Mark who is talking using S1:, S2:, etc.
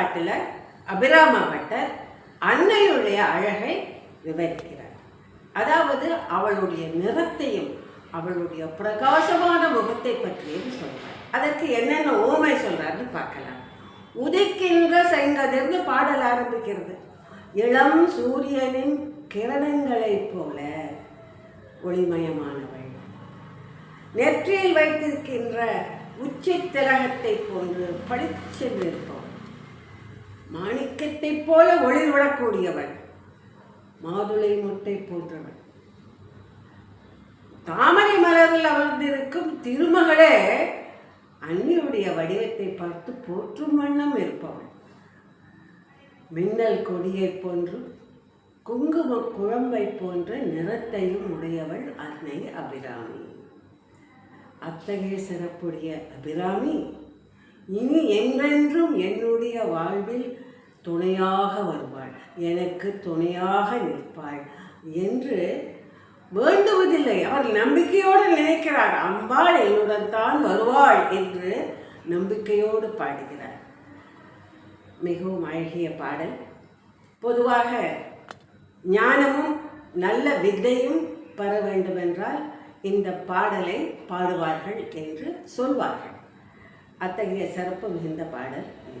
S1: பாட்டில் அபிராம butter அன்னையுடைய அழகை விவரிக்கிறார். அதாவது அவளுடைய நிறத்தையும் அவளுடைய பிரகாசமான முகத்தை பற்றியும் சொல்றார். அதற்கு என்னென்ன ஓமை சொல்றாருன்னு பார்க்கலாம். உதிக்கின்ற செங்கதிர்ந்து பாடல் ஆரம்பிக்கிறது. இளம் சூரியனின் கிரணங்களைப் போல ஒளிமயமானவள். நெற்றியில் வைத்திருக்கின்ற உச்சி திலகத்தை போன்று பளிச்சென்று இருப்பவள். மாணிக்கத்தைப் போல ஒளி விடக்கூடியவள் மாதுளை முட்டை போன்றவள். தாமரை மலரில் அமர்ந்திருக்கும் திருமகளே அன்னியுடைய வடிவத்தை பார்த்து போற்றும் வண்ணம் இருப்பவள். மின்னல் கொடியைப் போன்று குங்கும குழம்பை போன்ற நிறத்தையும் உடையவள் அன்னை அபிராமி. அத்தகைய சிறப்புடைய அபிராமி இனி என்றென்றும் என்னுடைய வாழ்வில் துணையாக வருவாள். எனக்கு துணையாக நிற்பாள் என்று வேண்டுவதில்லை. அவர் நம்பிக்கையோடு நினைக்கிறார் அம்பாள் என்னுடன் தான் வருவாள் என்று நம்பிக்கையோடு பாடுகிறார் மிகவும் அழகிய பாடல். பொதுவாக ஞானமும் நல்ல வித்தையும் பெற வேண்டுமென்றால் இந்த பாடலை பாடுவார்கள் என்று சொல்வார்கள். அத்தகைய சிறப்பு மிகுந்த பாடல் இது.